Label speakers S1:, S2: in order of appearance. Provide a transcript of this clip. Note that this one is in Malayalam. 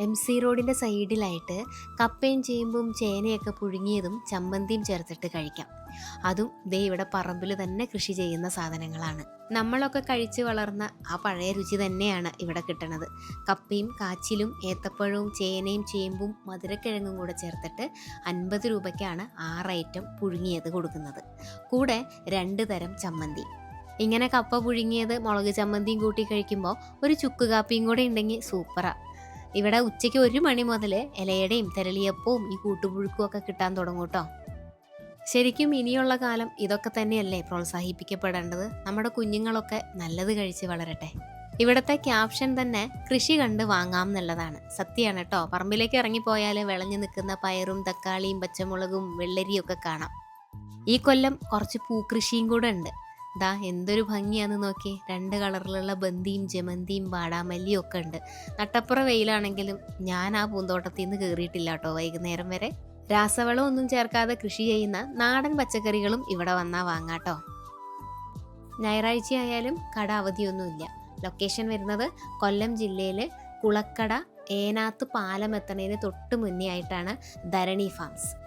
S1: എം സി റോഡിന്റെ സൈഡിലായിട്ട് കപ്പയും ചേമ്പും ചേനയൊക്കെ പുഴുങ്ങിയതും ചമ്മന്തിയും ചേർത്തിട്ട് കഴിക്കാം. അതും ദേ ഇവിടെ പറമ്പിൽ തന്നെ കൃഷി ചെയ്യുന്ന സാധനങ്ങളാണ്. നമ്മളൊക്കെ കഴിച്ചു വളർന്ന ആ പഴയ രുചി തന്നെയാണ് ഇവിടെ കിട്ടണത്. കപ്പയും കാച്ചിലും ഏത്തപ്പഴവും ചേനയും ചേമ്പും മധുരക്കിഴങ്ങും കൂടെ ചേർത്തിട്ട് അൻപത് രൂപയ്ക്കാണ് ആറ് ഐറ്റം പുഴുങ്ങിയത് കൊടുക്കുന്നത്. കൂടെ രണ്ട് തരം ചമ്മന്തി. ഇങ്ങനെ കപ്പ പുഴുങ്ങിയത് മുളക് ചമ്മന്തിയും കൂട്ടി കഴിക്കുമ്പോൾ ഒരു ചുക്ക് കാപ്പിയും കൂടെ ഉണ്ടെങ്കിൽ സൂപ്പറാ. ഇവിടെ ഉച്ചയ്ക്ക് ഒരു മണി മുതൽ ഇലയുടെയും തെരളിയപ്പവും ഈ കൂട്ടുപുഴുക്കും ഒക്കെ കിട്ടാൻ തുടങ്ങും കേട്ടോ. ശരിക്കും ഇനിയുള്ള കാലം ഇതൊക്കെ തന്നെയല്ലേ പ്രോത്സാഹിപ്പിക്കപ്പെടേണ്ടത്? നമ്മുടെ കുഞ്ഞുങ്ങളൊക്കെ നല്ലത് കഴിച്ച് വളരട്ടെ. ഇവിടുത്തെ ക്യാപ്ഷൻ തന്നെ കൃഷി കണ്ട് വാങ്ങാം എന്നുള്ളതാണ്. സത്യമാണ് കേട്ടോ. പറമ്പിലേക്ക് ഇറങ്ങിപ്പോയാൽ വിളഞ്ഞു നിൽക്കുന്ന പയറും തക്കാളിയും പച്ചമുളകും വെള്ളരിയും ഒക്കെ കാണാം. ഈ കൊല്ലം കുറച്ച് പൂക്കൃഷിയും കൂടെ ഉണ്ട്. ദാ എന്തൊരു ഭംഗിയാന്ന് നോക്കി. രണ്ട് കളറിലുള്ള ബന്തിയും ജമന്തിയും വാടാമല്ലിയും ഒക്കെ ഉണ്ട്. നട്ടപ്പുറ വെയിലാണെങ്കിലും ഞാൻ ആ പൂന്തോട്ടത്തിൽ നിന്ന് കയറിയിട്ടില്ല കേട്ടോ വൈകുന്നേരം വരെ. രാസവളം ഒന്നും ചേർക്കാതെ കൃഷി ചെയ്യുന്ന നാടൻ പച്ചക്കറികളും ഇവിടെ വന്നാൽ വാങ്ങാട്ടോ ഞായറാഴ്ച ആയാലും കട അവധിയൊന്നുമില്ല. ലൊക്കേഷൻ വരുന്നത് കൊല്ലം ജില്ലയിലെ കുളക്കട ഏനാത്ത് പാലം എത്തണതിന് തൊട്ട് മുന്നേ ആയിട്ടാണ് ധരണി ഫാംസ്.